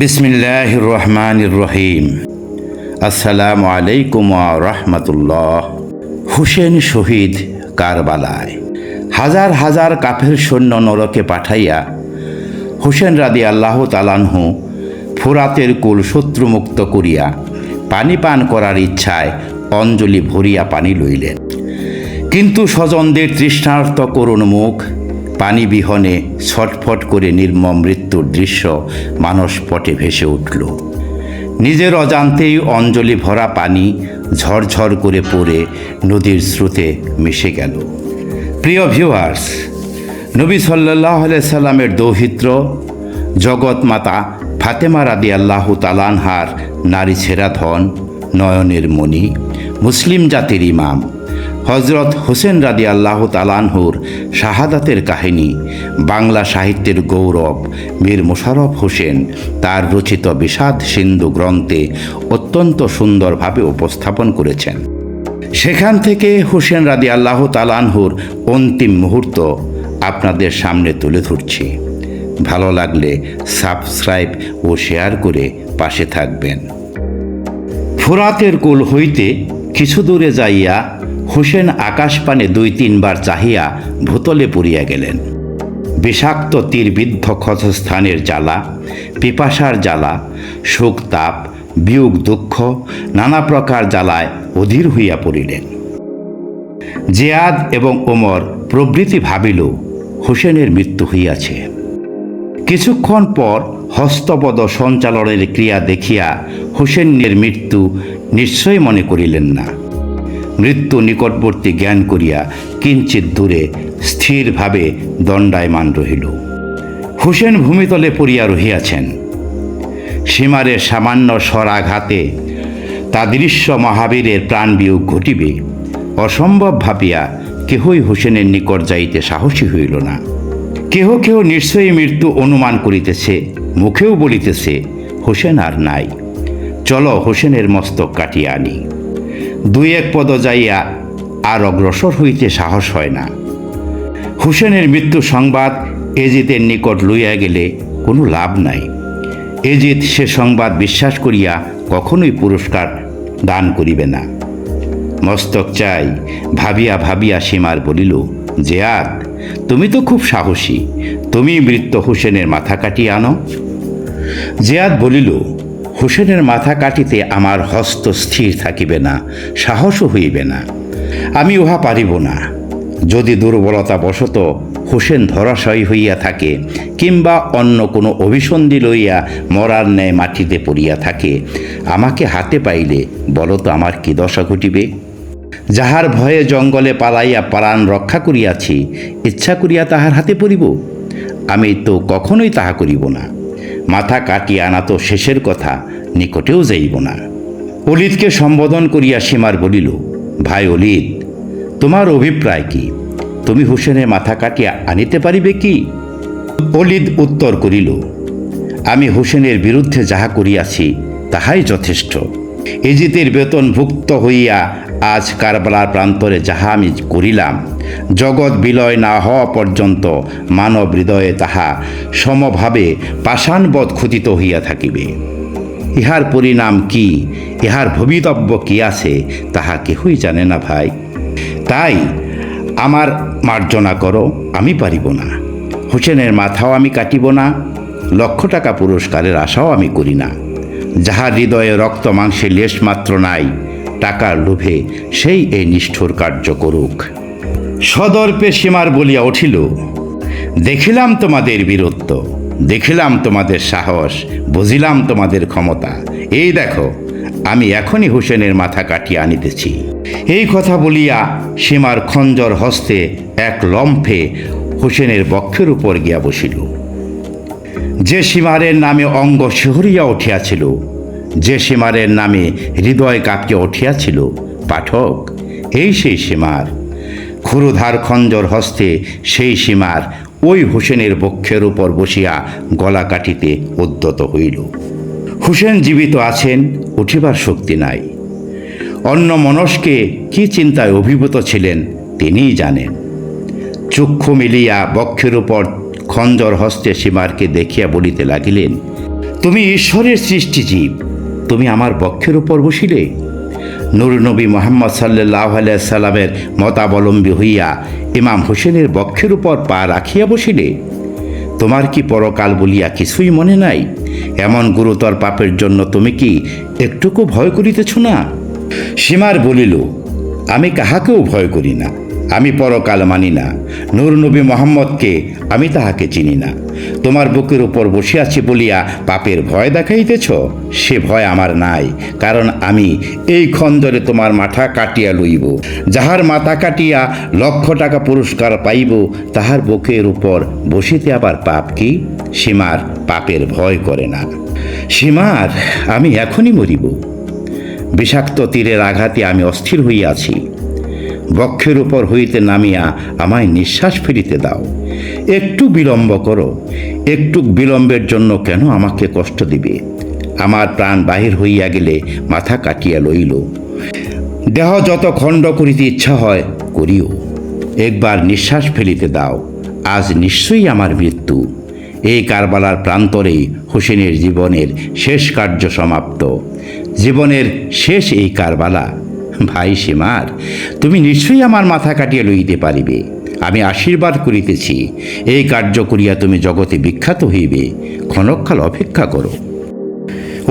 বিসমিল্লাহ রহমান রহিম আসসালামু আলাইকুম রহমতুল্লাহ। হুসেন শহীদ কারবালায়। হাজার হাজার কাফের সৈন্য নরকে পাঠাইয়া হুসেন রাদি আল্লাহ তালানহু ফুরাতের কুল শত্রুমুক্ত করিয়া পানি পান করার ইচ্ছায় অঞ্জলি ভরিয়া পানি লইলেন। কিন্তু স্বজনদের তৃষ্ণার্ত করুণ মুখ পানি বিহনে ছটফট করে নির্মম মৃত্যুর দৃশ্য মানসপটে ভেসে উঠল। নিজের অজান্তেই অঞ্জলি ভরা পানি ঝরঝর করে পড়ে নদীর স্রোতে মিশে গেল। প্রিয় ভিউয়ার্স নবী সাল্লাহ সাল্লামের দৌহিত্র, জগৎ মাতা ফাতেমা রাদি আল্লাহ তালানহার নারী ছেঁড়া ধন, নয়নের মণি, মুসলিম জাতির ইমাম হজরত হোসেন রাদি আল্লাহ তালানহুর শাহাদাতের কাহিনী, বাংলা সাহিত্যের গৌরব, মীর মোশাররফ হোসেন তার রচিত বিষাদ সিন্ধু গ্রন্থে অত্যন্ত সুন্দরভাবে উপস্থাপন করেছেন। সেখান থেকে হোসেন রাদি আল্লাহ তালানহুর অন্তিম মুহূর্ত আপনাদের সামনে তুলে ধরছি। ভালো লাগলে সাবস্ক্রাইব ও শেয়ার করে পাশে থাকবেন। ফুরাতের কুল হইতে কিছু দূরে যাইয়া হোসেন আকাশপানে দুই তিনবার চাহিয়া ভূতলে পড়িয়া গেলেন। বিষাক্ত তীরবিদ্ধ ক্ষতস্থানের জ্বালা, পিপাসার জ্বালা শোক তাপ বিয়োগ দুঃখ, নানা প্রকার জ্বালায় অধীর হইয়া পড়িলেন। জেয়াদ এবং ওমর প্রভৃতি ভাবিল, হোসেনের মৃত্যু হইয়াছে। কিছুক্ষণ পর হস্তপদ সঞ্চালনের ক্রিয়া দেখিয়া হোসেনের মৃত্যু নিশ্চয় মনে করিলেন না। মৃত্যু নিকটবর্তী জ্ঞান করিয়া কিঞ্চিত দূরে স্থিরভাবে দণ্ডায়মান রহিল। হুসেন ভূমিতলে পড়িয়া রহিয়াছেন। সীমারে সামান্য স্বরাঘাতে তাদৃশ্য মহাবীরের প্রাণবিয়োগ ঘটিবে। অসম্ভব ভাবিয়া কেহই হোসেনের নিকট যাইতে সাহসী হইল না। কেহ কেহ নিশ্চয়ই মৃত্যু অনুমান করিতেছে, মুখেও বলিতেছে, হোসেন আর নাই। চলো হোসেনের মস্তক কাটিয়া আনি। দুই এক পদ যাইয়া আর অগ্রসর হইতে সাহস হয় না। হুসেনের মৃত্যু সংবাদ এজিতের নিকট লইয়া গেলে কোনো লাভ নাই। এজিত সে সংবাদ বিশ্বাস করিয়া কখনোই পুরস্কার দান করিবে না। মস্তক চাই, ভাবিয়া ভাবিয়া সীমার বলিল, জেয়াদ, তুমি তো খুব সাহসী, তুমি মৃত্য হুসেনের মাথা কাটিয়ে আনো। জেয়াদ বলিল হোসেনের মাথা কাটিতে আমার হস্ত স্থির থাকিবে না, সাহসও হইবে না। আমি উহা পারিব না। যদি দুর্বলতা বশত হোসেন ধরাশয়ী হইয়া থাকে, কিংবা অন্য কোনো অভিসন্ধি লইয়া মরার ন্যায় মাটিতে পড়িয়া থাকে, আমাকে হাতে পাইলে বলতো আমার কি দশা ঘটিবে? যাহার ভয়ে জঙ্গলে পালাইয়া প্রাণ রক্ষা করিয়াছি, ইচ্ছা করিয়া তাহার হাতে পড়িব? আমি তো কখনোই তাহা করিব না। মাথা কাটিয়ে আনা তো শেষের কথা, নিকটেও যাইব না। অলিদকে সম্বোধন করিয়া সীমার বলিল, ভাই অলিদ, তোমার অভিপ্রায় কি? তুমি হুসেনের মাথা কাটিয়া আনিতে পারিবে কি? অলিদ উত্তর করিল, আমি হুসেনের বিরুদ্ধে যাহা করিয়াছি, তাহাই যথেষ্ট। এজিতের বেতনভুক্ত হইয়া আজ কারবালার প্রান্তরে যাহা আমি করিলাম, জগৎ বিলয় না হওয়া পর্যন্ত মানব হৃদয়ে তাহা সমভাবে পাষাণবধ ক্ষুতিত হইয়া থাকিবে। ইহার পরিণাম কি, ইহার ভবিতব্য কি আছে, তাহা কেহই জানে না ভাই। তাই আমার মার্জনা করো, আমি পারিব না। হোসেনের মাথাও আমি কাটিব না, লক্ষ টাকা পুরস্কারের আশাও আমি করি না। যাহার হৃদয়ে রক্ত মাংসে লেশ মাত্র নাই, টাকার লোভে সেই এই নিষ্ঠুর কার্য করুক। সদর্পে সীমার বলিয়া উঠিল, দেখিলাম তোমাদের বীরত্ব, দেখিলাম তোমাদের সাহস, বুঝিলাম তোমাদের ক্ষমতা। এই দেখো, আমি এখনই হুসেনের মাথা কাটিয়া আনিতেছি। এই কথা বলিয়া সীমার খঞ্জর হস্তে এক লম্ফে হুসেনের বক্ষের উপর গিয়া বসিল। যে সীমারের নামে অঙ্গ শিহরিয়া উঠিয়াছিল, যে সীমারের নামে হৃদয় কাঁপিয়া উঠিয়াছিল, পাঠক, এই সেই সীমার। ক্ষুরুধার খঞ্জর হস্তে সেই সীমার ওই হোসেনের বক্ষের উপর বসিয়া গলা কাটিতে উদ্যত হইল। হুসেন জীবিত আছেন, উঠিবার শক্তি নাই। অন্য মনস্কে কি চিন্তায় অভিভূত ছিলেন তিনিই জানেন। চক্ষু মিলিয়া বক্ষের উপর খঞ্জর হস্তে সীমারকে দেখিয়া বলিতে লাগিলেন, তুমি ঈশ্বরের সৃষ্টিজীব তুমি আমার বক্ষের উপর বসিলে? নুর নবী মোহাম্মদ সাল্লাহ সাল্লামের মতাবলম্বী হইয়া ইমাম হোসেনের বক্ষের উপর পা রাখিয়া বসিলে। তোমার কি পরকাল বলিয়া কিছুই মনে নাই? এমন গুরুতর পাপের জন্য তুমি কি একটুকু ভয় করিতেছ না? সীমার বলিল, আমি কাহাকেও ভয় করি না। আমি পরকাল মানি না। নূর নবী মোহাম্মদকে আমি তাহাকে চিনি না। তোমার বুকের উপর বসে আছি বলিয়া পাপের ভয় দেখাইতেছ? সে ভয় আমার নাই, কারণ আমি এই খন্দরে তোমার মাথা কাটিয়া লইব। যাহার মাথা কাটিয়া লক্ষ টাকা পুরস্কার পাইব, তাহার বুকের উপর বসিতে আবার পাপ কি? সীমার পাপের ভয় করে না। সীমার আমি এখনই মরিব। বিষাক্ত তীরের আঘাতে আমি অস্থির হইয়াছি। বক্ষের উপর হইতে নামিয়া আমায় নিঃশ্বাস ফিরিতে দাও। একটু বিলম্ব করো। একটু বিলম্বের জন্য কেন আমাকে কষ্ট দিবে? আমার প্রাণ বাহির হইয়া গেলে মাথা কাটিয়া লইল। দেহ যত খণ্ড করিতে ইচ্ছা হয়, করিও। একবার নিঃশ্বাস ফেলিতে দাও। আজ নিশ্চয়ই আমার মৃত্যু। এই কারবালার প্রান্তরেই হোসেনের জীবনের শেষ কার্য সমাপ্ত। জীবনের শেষ এই কারবালা। ভাই সীমার, তুমি নিশ্চয়ই আমার মাথা কাটিয়া লইতে পারিবে। আমি আশীর্বাদ করিতেছি, এই কার্য করিয়া তুমি জগতে বিখ্যাত হইবে। ক্ষণকাল অপেক্ষা করো।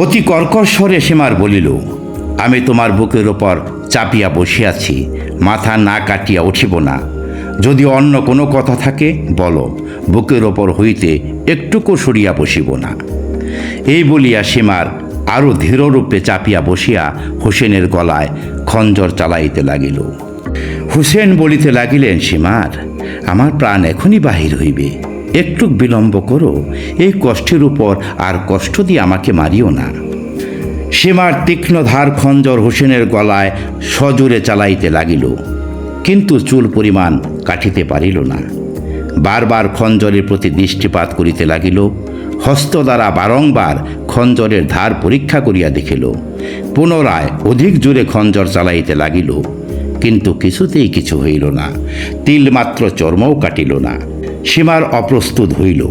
অতি কর্কশ স্বরে সীমার বলিল, আমি তোমার বুকের ওপর চাপিয়া বসিয়াছি, মাথা না কাটিয়া উঠিব না। যদি অন্য কোনো কথা থাকে, বলো, বুকের ওপর হইতে একটুকু সরিয়া বসিব না। এই বলিয়া সীমার আরও ধীররূপে চাপিয়া বসিয়া হোসেনের গলায় খঞ্জর চালাইতে লাগিল। হুসেন বলিতে লাগিলেন, সীমার, আমার প্রাণ এখনই বাহির হইবে। একটু বিলম্ব করো, এই কষ্টের উপর আর কষ্ট দিয়ে আমাকে মারিও না। সীমার তীক্ষ্ণ ধার খঞ্জর হোসেনের গলায় সজোরে চালাইতে লাগিল, কিন্তু চুল পরিমাণ কাটিতে পারিল না। বারবার খঞ্জরের প্রতি দৃষ্টিপাত করিতে লাগিল, হস্ত দ্বারা বারংবার খঞ্জরের ধার পরীক্ষা করিয়া দেখিল। পুনরায় অধিক জোরে খঞ্জর চালাইতে লাগিল। কিন্তু কিছুতেই কিছু হইল না। তিলমাত্র চর্মও কাটিল না। সীমার অপ্রস্তুত হইল।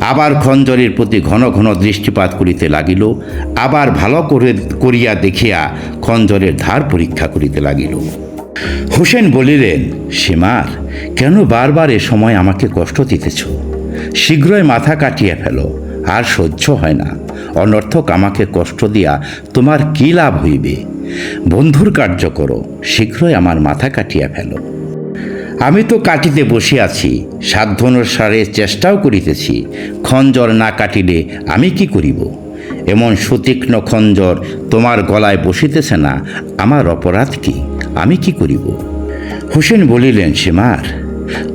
আবার খঞ্জরের প্রতি ঘন ঘন দৃষ্টিপাত করিতে লাগিল। আবার ভালো করে করিয়া দেখিয়া খঞ্জরের ধার পরীক্ষা করিতে লাগিল। হোসেন বলিলেন, সীমার, কেন বারবার এ সময় আমাকে কষ্ট দিতেছ? শীঘ্রই মাথা কাটিয়া ফেলো, আর সহ্য হয় না। অনর্থক আমাকে কষ্ট দিয়া তোমার কি লাভ হইবে? বন্ধুর কার্য করো, শীঘ্রই আমার মাথা কাটিয়া ফেলো। আমি তো কাটিতে বসিয়াছি আছি, সাধ্যানুসারে চেষ্টাও করিতেছি খঞ্জর না কাটিলে আমি কি করিব? এমন সুতীক্ষ্ণ খঞ্জর তোমার গলায় বসিতেছে না, আমার অপরাধ কি? আমি কি করিব? হোসেন বলিলেন সীমার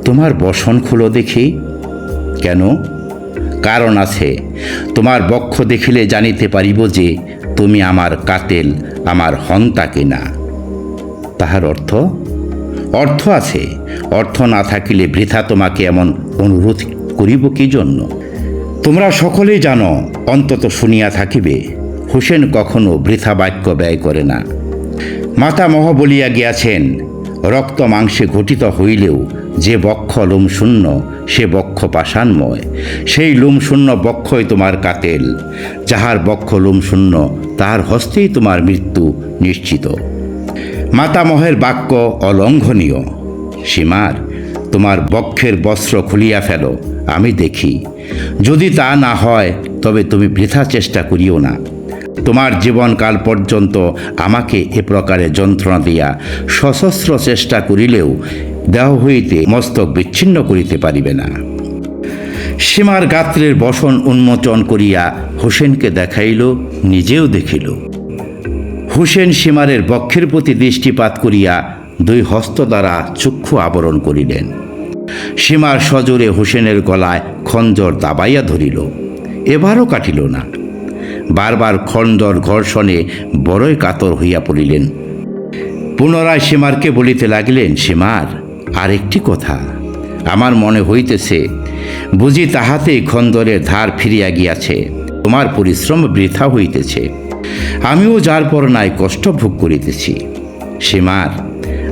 তোমার বসন খুলো দেখি। কেন? কারণ আছে। তোমার বক্ষ দেখিলে জানিতে পারিব যে তুমি আমার কাতেল, আমার হন্তা কিনা। তাহার অর্থ? অর্থ আছে। অর্থ না থাকিলে বৃথা তোমাকে এমন অনুরোধ করিব কি জন্য? তোমরা সকলেই জানো, অন্তত শুনিয়া থাকিবে, হোসেন কখনো বৃথা বাক্য ব্যয় করে না। মাতা মহ বলিয়া গিয়াছেন রক্ত মাংসে ঘটিত হইলেও যে বক্ষ লোমশূন্য সে বক্ষ পাষাণময়। সেই লোমশূন্য বক্ষই তোমার কাতেল। যাহার বক্ষ লোমশূন্য তাহার হস্তেই তোমার মৃত্যু নিশ্চিত। মাতামহের বাক্য অলঙ্ঘনীয়। সীমার, তোমার বক্ষের বস্ত্র খুলিয়া ফেলো, আমি দেখি। যদি তা না হয়, তবে তুমি বৃথা চেষ্টা করিও না। তোমার জীবনকাল পর্যন্ত আমাকে এ প্রকারে যন্ত্রণা দিয়া সশস্ত্র চেষ্টা করিলেও দেহ হইতে মস্তক বিচ্ছিন্ন করিতে পারিবে না। সীমার গাত্রের বসন উন্মোচন করিয়া হোসেনকে দেখাইল, নিজেও দেখিল। হুসেন সীমারের বক্ষের প্রতি দৃষ্টিপাত করিয়া দুই হস্ত দ্বারা চক্ষু আবরণ করিলেন। সীমার সজোরে হোসেনের গলায় খঞ্জর দাবাইয়া ধরিল। এবারও কাটিল না। বারবার খঞ্জর ঘর্ষণে বড়ই কাতর হইয়া পড়িলেন। পুনরায় সীমারকে বলিতে লাগিলেন, সীমার আর একটি কথা। আমার মনে হইতেছে, বুঝি তাহাতেই খন্দরের ধার ফিরিয়া গিয়াছে। তোমার পরিশ্রম বৃথা হইতেছে। আমিও যার পর নাই কষ্ট ভোগ করিতেছি। সীমার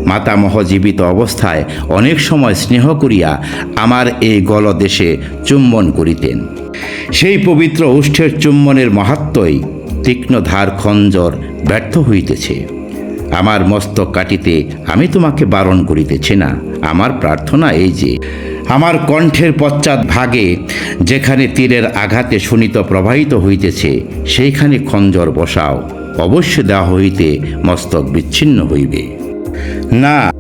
মাতামহ জীবিত অবস্থায় অনেক সময় স্নেহ করিয়া আমার এই গলদেশে চুম্বন করিতেন। সেই পবিত্র উষ্ঠের চুম্বনের মাহাত্মই তীক্ষ্ণ ধার খঞ্জর ব্যর্থ হইতেছে। আমার মস্তক কাটিতে আমি তোমাকে বারণ করিতেছি না। আমার প্রার্থনা এই যে, আমার কণ্ঠের পশ্চাৎ ভাগে যেখানে তীরের আঘাতে শুনিত প্রবাহিত হইতেছে, সেইখানে খঞ্জর বসাও। অবশ্য দেওয়া হইতে মস্তক বিচ্ছিন্ন হইবে। না,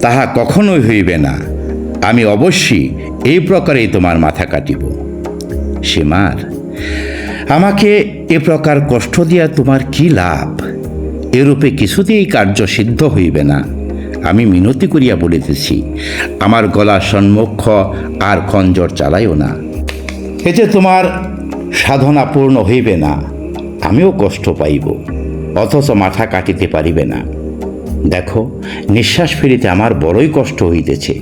তাহা কখনোই হইবে না। আমি অবশ্যই এই প্রকারেই তোমার মাথা কাটিব। সীমার, আমাকে এ প্রকার কষ্ট দিয়া তোমার কি লাভ? এরূপে কিছুতেই কার্য সিদ্ধ হইবে না। আমি মিনতি করিয়া বলিতেছি, আমার গলা সম্মুখ আর খঞ্জর চালাইও না। এতে তোমার সাধনা পূর্ণ হইবে না। আমিও কষ্ট পাইব, অথচ মাথা কাটিতে পারিবে না। দেখো, নিঃশ্বাস ফেরিতে আমার বড়ই কষ্ট হইতেছে।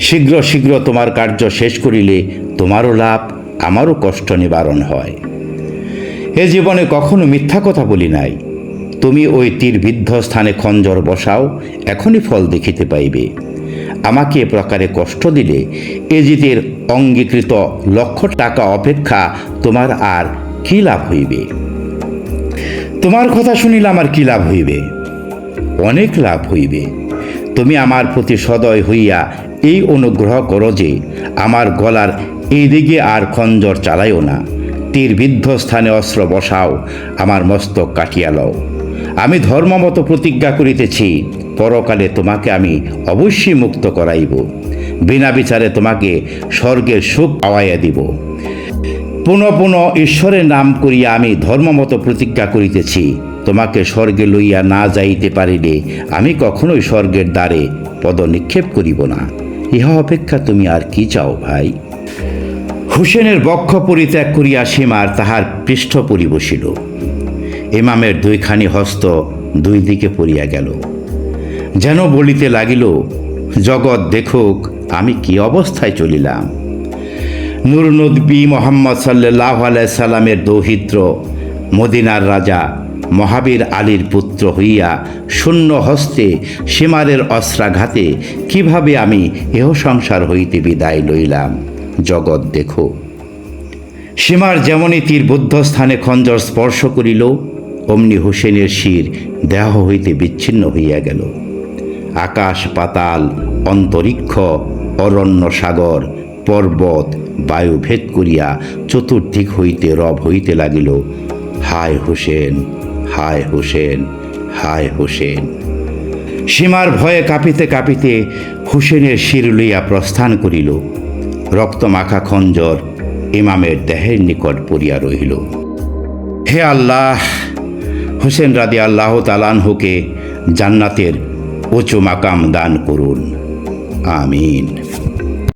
শীঘ্র শীঘ্র তোমার কার্য শেষ করিলে তোমারও লাভ, আমারও কষ্ট নিবারণ হয়। এ জীবনে কখনো মিথ্যা কথা বলি নাই। তুমি ওই তীরবিদ্ধ স্থানে খঞ্জর বসাও, এখনই ফল দেখিতে পাইবে। আমাকে এ প্রকারে কষ্ট দিলে এ জিতের অঙ্গীকৃত লক্ষ টাকা অপেক্ষা তোমার আর কী লাভ হইবে? তোমার কথা শুনিলে আমার কী লাভ হইবে? অনেক লাভ হইবে। তুমি আমার প্রতি সদয় হইয়া এই অনুগ্রহ করো যে আমার গলার এই দিকে আর খঞ্জর চালাইও না। তীর বিদ্ধ স্থানে অস্ত্র বসাও, আমার মস্তক কাটিয়া লও। আমি ধর্মমত প্রতিজ্ঞা করিতেছি, পরকালে তোমাকে আমি অবশ্যই মুক্ত করাইব। বিনা বিচারে তোমাকে স্বর্গের সুখ পাওয়াইয়া দিব। পুনঃ পুনঃ ঈশ্বরের নাম করিয়া আমি ধর্মমত প্রতিজ্ঞা করিতেছি। তোমাকে স্বর্গে লইয়া না যাইতে পারিলে আমি কখনোই স্বর্গের দ্বারে পদ নিক্ষেপ করিব না। ইহা অপেক্ষা তুমি আর কি চাও ভাই? হুসেনের বক্ষ পরিত্যাগ করিয়া সীমার তাহার পৃষ্ঠ পরি বসিল ইমামের দুইখানি হস্ত দুই দিকে পড়িয়া গেল। যেন বলিতে লাগিল, জগৎ দেখুক, আমি কি অবস্থায় চলিলাম? নূর মোহাম্মদ সাল্লাহ সাল্লামের দৌহিত্র মদিনার রাজা মহাবীর আলীর পুত্র হইয়া শূন্য হস্তে সীমারের অস্ত্রাঘাতে কীভাবে আমি এহ সংসার হইতে বিদায় লইলাম? জগৎ দেখো। সীমার যেমনই তীর বুদ্ধ স্থানে খঞ্জর স্পর্শ করিল, অমনি হোসেনের শির দেহ হইতে বিচ্ছিন্ন হইয়া গেল। আকাশ, পাতাল, অন্তরিক্ষ, অরণ্য সাগর, পর্বত, বায়ু ভেদ করিয়া চতুর্দিক হইতে রব হইতে লাগিল। হায় হোসেন! হায় হোসেন হায় হোসেন। সীমার ভয়ে কাঁপিতে কাঁপিতে হুসেনের শির লইয়া প্রস্থান করিল। রক্তমাখা খঞ্জর ইমামের দেহের নিকট পড়িয়া রহিল। হে আল্লাহ, হোসেন রাদি আল্লাহ তালানহুকে জান্নাতের উঁচু মাকাম দান করুন। আমিন।